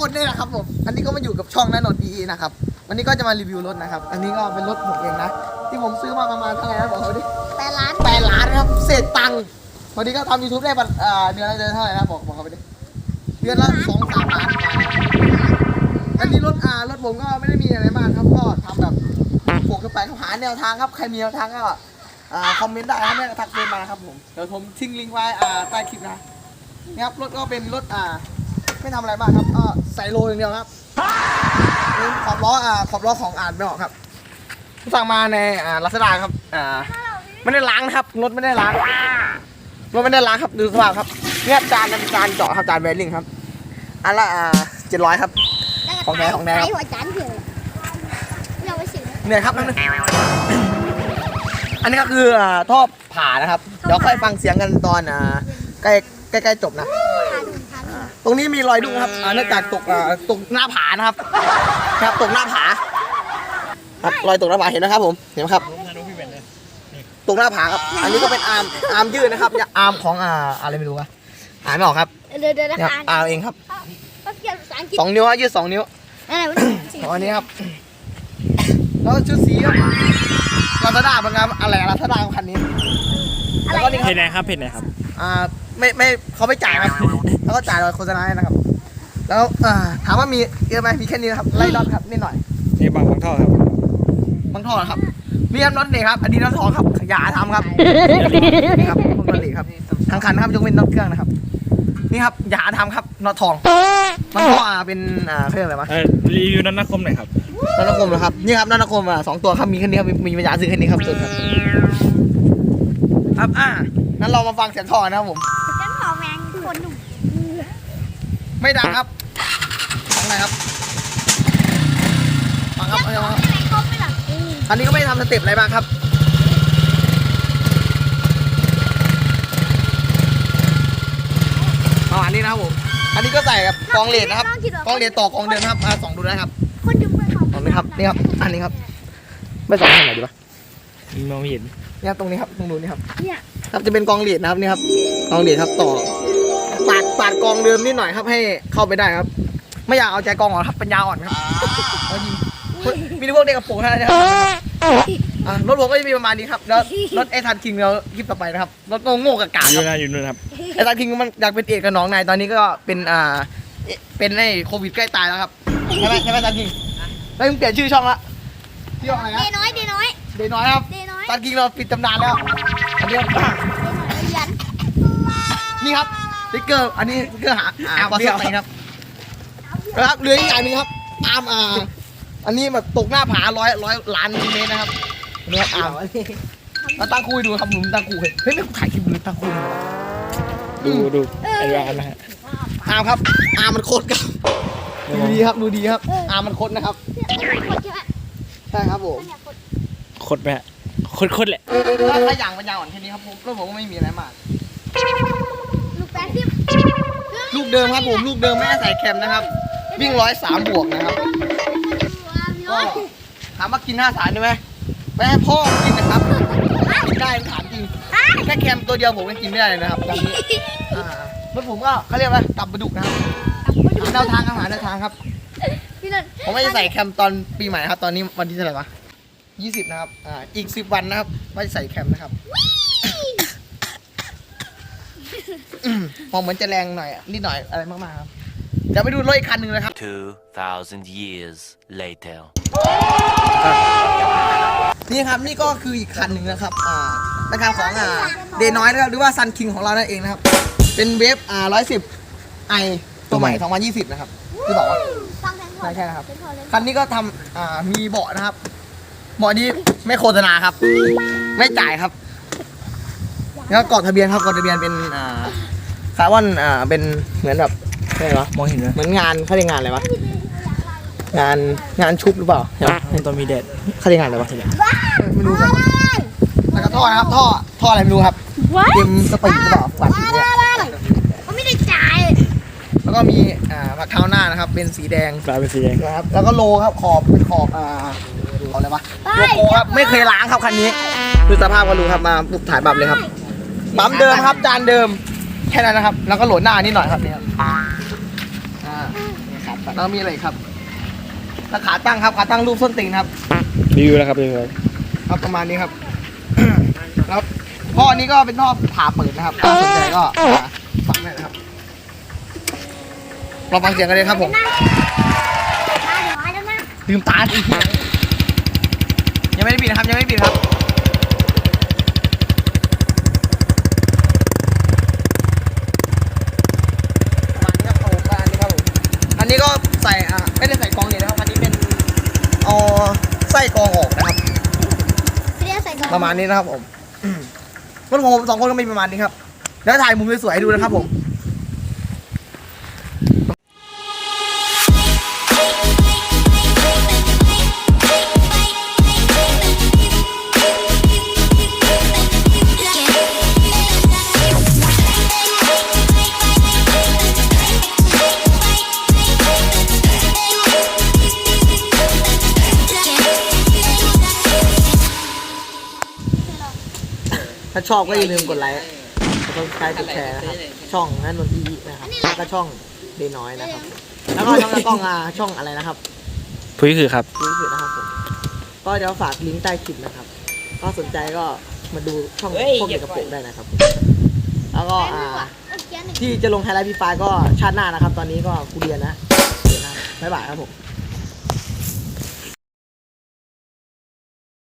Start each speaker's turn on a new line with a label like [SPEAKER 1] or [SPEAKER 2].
[SPEAKER 1] คนเนี่ยนะครับผม อันนี้ก็มาอยู่กับช่องนันนดีนะครับ วันนี้ก็จะมารีวิวรถนะครับ อันนี้ก็เป็นรถผมเองนะ ที่ผมซื้อมาประมาณเท่าไหร่นะบอกเขาดิ
[SPEAKER 2] แปดล้าน
[SPEAKER 1] แปดล้านครับ เศษตังค์พอดีก็ทำยูทูบได้ปันอ่าเดือนละเดือนเท่าไหร่นะบอกบอกเขาไปดิ เดือนละสองสามล้าน อันนี้รถอ่ารถผมก็ไม่ได้มีอะไรมากครับ ก็ทำแบบบวกกันไปครับหาแนวทางครับ ใครมีแนวทางก็อ่าคอมเมนต์ได้ครับไม่ก็ทักเฟซมานะครับผม เดี๋ยวผมทิ้งลิงก์ไว้อ่าใต้คลิปนะนี่ครับรถก็เป็นรถอ่าไม่ทำอะไรมากครับก็ ใส่โลอย่างเดียวครับนี่ขอบล้ออ่าขอบล้อของอ่านไม่ออกครับสั่งมาในอ่าลัสดาครับ อ่าไม่ได้ล้างนะครับรถไม่ได้ล้างรถไม่ได้ล้างครับดูสภาพครับเนี่ยจานเป็นจานเจาะครับจานแบริ่งครับอันละอ่าเจ็ดร้อยครับ ของแท้ของแท้
[SPEAKER 2] ใช้หัวจานเถื่อนเราไปสิว
[SPEAKER 1] เหนื่อยครับนั่นงอันนี้ก็คืออ่าท่อผ่านะครับ เดี๋ยวค่อยฟังเสียงกันตอนอ่าใกล้ใกล้ๆจบนะ
[SPEAKER 2] ทาดุนทาดุน
[SPEAKER 1] ตรงนี้มีรอยดุ้งครับอ่าเนื่องจากตกอ่าตกหน้าผานะครับ ครับตกหน้าผาครับรอยตกหน้าผาเห็นนะครับผมเห็นไหมครับ ตกหน้าผาครับอันนี้ก็เป็นอาร์มอาร์มยืดนะครับอย่าอาร์มของอ่าอะไรไม่รู้อะอ่านไม่ออกครับ
[SPEAKER 2] เดี๋ยวเดี๋ยวนะ
[SPEAKER 1] เนี่ย
[SPEAKER 2] คะ
[SPEAKER 1] อาร์มเองครับ
[SPEAKER 2] ก็เขียนภาษาอังกฤษ
[SPEAKER 1] สองนิ้วฮะยืดสองนิ้ว
[SPEAKER 2] อะไรวะ
[SPEAKER 1] ของอันนี้ครับ แล้วชุดสีครับลาซาด้าเป็นไงอะไรลาซาด้าคันนี้แล้วก็นี่ค
[SPEAKER 3] เพ
[SPEAKER 1] รับ
[SPEAKER 3] จไหนครับเพจไหนครับ
[SPEAKER 1] อ่า ไม่ไม่เขาไม่จ่ายครับเขาก็จ่ายเราโฆษณาให้นะครับ แล้วอ่าถามว่ามีเยอะไหมมีแค่นี้นะครับไล่ดอทครับนิดหน่อย
[SPEAKER 3] นี่บางบางท่อครับ
[SPEAKER 1] บางท่อครับ มีครับน็อตนี่ครับ อันนี้น็อตทองครับอย่าทำครับนี่ครับพวกน็อตเหล็กครับทั้งคันครับยกเว้นน็อตเครื่องนะครับ นี่ครับอย่าทำครับน็อตทองมันก็อ่าเป็นอ่าเครื่องอะไรวะ
[SPEAKER 3] เออรีวิวนั้นนักคมหน่อยครับ
[SPEAKER 1] น็อตนคมเหรอครับนี่ครับน็อตนคมอะสองตัวครับมีแค่นี้ครับมีมีปัญญาซื้อแค่นี้ครับสุดครับ ครับอ่างั้นเรามาฟังเสียงท่อนะครับผม
[SPEAKER 2] ฉันขอแมง คนหนุ่ม
[SPEAKER 1] ไม่ดังครับฟังไหนครับฟังครับเอาเอา
[SPEAKER 2] อะไรครบไหมล่ะ
[SPEAKER 1] อันนี้ก็ไม่ได้ทำสเต็ปอะไรมากครับประมาณนี้นะครับผม อันนี้ก็ใส่กับกองเลนนะครับ กองเลนต่อกองเดิมนะครับอ่าสองดูนะครับ
[SPEAKER 2] คนดูเพื่อนของ
[SPEAKER 1] ตรงนี้ครับ นี่ครับ อันนี้ครับ ไม่สองทางไหนดีปะ
[SPEAKER 3] มองไม่เห็น
[SPEAKER 1] เนี่ยครับตรงนี้ครับ ตรงนู้นนี่ครับ
[SPEAKER 2] เนี่ย
[SPEAKER 1] ครับจะเป็นกองเลนนะครับนี่ครับ กองเลนครับต่อ ปาดปาดกองเดิมนิดหน่อยครับให้เข้าไปได้ครับ ไม่อยากเอาใจกองอ่อนครับปัญญาอ่อนครับเอายิงมีพวกเด็กกระโปรงเท่านั้นนะครับอะรถผมก็จะมีประมาณนี้ครับแล้วรถไอ้ทันคิงเราคลิปต่อไปนะครับรถโง่ๆกับกา
[SPEAKER 3] อ
[SPEAKER 1] ค
[SPEAKER 3] ยู่
[SPEAKER 1] รับ
[SPEAKER 3] นะอยู่นู่นครับ
[SPEAKER 1] ไอ้ทันคิงมันอยากเป็นเอกกับน้องนายตอนนี้ก็เป็นอ่าเอ๊ะเป็นไอ้โควิดใกล้ตายแล้วครับใช่ไหมใช่ไหมทันคิงแล้วมึงเปลี่ยนชื่อช่องละชื่อช่องอะไร
[SPEAKER 2] เด
[SPEAKER 1] นะ
[SPEAKER 2] น้อยเดน้อย
[SPEAKER 1] เดย์น้อยครับ
[SPEAKER 2] เดน้อย
[SPEAKER 1] ทันคิงเราปิดตำนานแล้วอันนี้ครับ
[SPEAKER 2] เรียน
[SPEAKER 1] นี่ครับส ติ๊กเกอร์อันนี้สติ๊กเกอร์หาหาความสดใหม่ครับนะครับเหลืออีกอย่างหนึงครับอาร์มอ่าอันนี้แบบตกหน้าผาร้อยร้อยล้านเมตรนะครับอันนี้ครับอาร์มมาตั้งคู่ให้ดูครับผมตั้งคู่เฮ้ยเฮ้ยไม่กูถ่ายคลิปเลยตั้งคู่ให้ดู
[SPEAKER 3] ดูดูไอ้ร้านนะฮะ
[SPEAKER 1] อาร์มครับอาร์มมันโคตรครับดูดีครับดูดีครับอาร์มมันโคตรนะครับ
[SPEAKER 2] คนใช่ไหม
[SPEAKER 1] ใช่ครับผม
[SPEAKER 2] เนี่ยคน
[SPEAKER 3] โคตรไหมฮะโคตรโคตรแหละ
[SPEAKER 1] ถ้าถ้าอย่างมันยาวอ่อนแค่นี้ครับผมแล้วผมก็ไม่มีอะไรมาก
[SPEAKER 2] ลูกแป๊ดที่
[SPEAKER 1] ลูก เดิมครับผมลูกเดิมไม่ได้ใส่แคมนะครับ วิ่งร้อยสามบวกนะครับก็ถามว่ากินห้าสารได้ไหมไม่ให้พ่อกินนะครับกินได้ถามจริงแค่แคมตัวเดียวผมยังกินไม่ได้เลยนะครับตอนนี้อ่ารถผมก็เขาเรียกว่าตับปลาดุกนะครับแนวทางอาหารแนวทางครับผมไม่จะใส่แคมตอนปีใหม่ครับ ตอนนี้วันที่เท่าไหร่วะยี่สิบนะครับ อ่า อีกสิบวันนะครับว่ใส่แคมนะครับอื มมองเหมือนจะแรงหน่อยนิดหน่อยอะไรมากๆครับเดี๋ยวไปดูรถอีกคันหนึ่งเลยครับ
[SPEAKER 4] 2,000 years later.
[SPEAKER 1] นี่ครับนี่ก็คืออีกคันหนึ่งนะครับอ่าเป็นคันของอ่าเดน้อยนะครับหรือว่าซันคิงของเรานั่นเองนะครับ เป็นเวฟอ่าร้อยสิบไอตัวใหม่สองพันยี่สิบนะครับที่บอกว่า
[SPEAKER 2] ฟังแทนก่อน
[SPEAKER 1] ไม่ใช่นะครับ
[SPEAKER 2] เป็นพอเลย
[SPEAKER 1] คันนี้ก็ทำอ่ามีเบาะนะครับ เบาะนี้ไม่โฆษณาครับ ไม่จ่ายครับ แล้วก็กดทะเบียนครับกดทะเบียนเป็นอ่าคาร์บอนอ่าเป็นเหมือนแบบอะไรวะ
[SPEAKER 3] มองเห็นไหม
[SPEAKER 1] เหมือนงานเขาเรียกงานอะไรวะงานงานชุบหรือเปล่าใช่ไหม
[SPEAKER 3] มันต้องมีแดด
[SPEAKER 1] เขาเรียกงานอะไรวะไม่รู้ครับแล้วก็ท่อนะครับท่อท่ออะไรไม่รู้ครับ
[SPEAKER 2] ว้า
[SPEAKER 1] เต็มสปริงหรือเปล่าฝันเนี่ย
[SPEAKER 2] เขาไม่ได้จ่าย
[SPEAKER 1] แล้วก็มีอ่าผักเท้าหน้านะครับ เป็นสีแดง
[SPEAKER 3] ปลาเป็นสีแดง
[SPEAKER 1] นะครับ แล้วก็โลครับขอบเป็นขอบอ่าขอบอะไรวะโลโก้ครับไม่เคยล้างครับคันนี้ดูสภาพก็รู้ครับมาปุ๊บถ่ายบับเลยครับ ปั๊มเดิมครับจานเดิมแค่นั้นนะครับ แล้วก็โหลดหน้านิดหน่อยครับเนี่ยครับอ่านี่ครับไปแล้วมีอะไรอีกครับแล้วขาตั้งครับขาตั้งรูปส้นตีนครับ
[SPEAKER 3] รีวิวแล้วครับรีวิวแล้ว
[SPEAKER 1] ครับประมาณนี้ครับ แล้วท่อนี้ก็เป็นท่อผ่าเปิดนะครับถ้าสนใจก็มาฟังได้นะครับเราฟังเสียงกันเลยครับผม
[SPEAKER 2] ตาเดี๋ยวไว้แล้วนะ
[SPEAKER 1] ลืมตาอีกทียังไม่ได้ปิดนะครับยังไม่ได้ปิดครับประมาณนี้ครับผมประมาณนี้ครับผมอันนี้ก็ ใส่อ่าไม่ได้ใส่กรองเลยนะครับอันนี้เป็นเอาไส้กรองออกนะครับ
[SPEAKER 2] เรียกใส่กล่อง
[SPEAKER 1] ประมาณนี้นะครับผมอืมรถของผมสองคนก็มีประมาณนี้ครับ แล้วถ่ายมุมสวยๆให้ดูนะครับผม ชอบก็อย่าลืมกดไลค์กดซับสไครต์กดแชร์นะครับ ช่องนั่นนนทีนะครับแล้วก็ช่องเดน้อยนะครับ แล้วก็ช่องตะกล้องอาช่องอะไรนะครับ
[SPEAKER 3] พุ้ยคือครับ
[SPEAKER 1] นี่คือนะครับผมก็เดี๋ยวฝากลิงก์ใต้คลิปนะครับ ก็สนใจก็มาดูช่องพวกเด็กกระโปรงได้นะครับ แล้วก็อ่า
[SPEAKER 2] เมื่อกี้หนึ่ง
[SPEAKER 1] ที่จะลงไฮไลท์พีไฟก็ชาติหน้านะครับ ตอนนี้ก็กูเรียนนะเรียนนะบ๊ายบายครับผม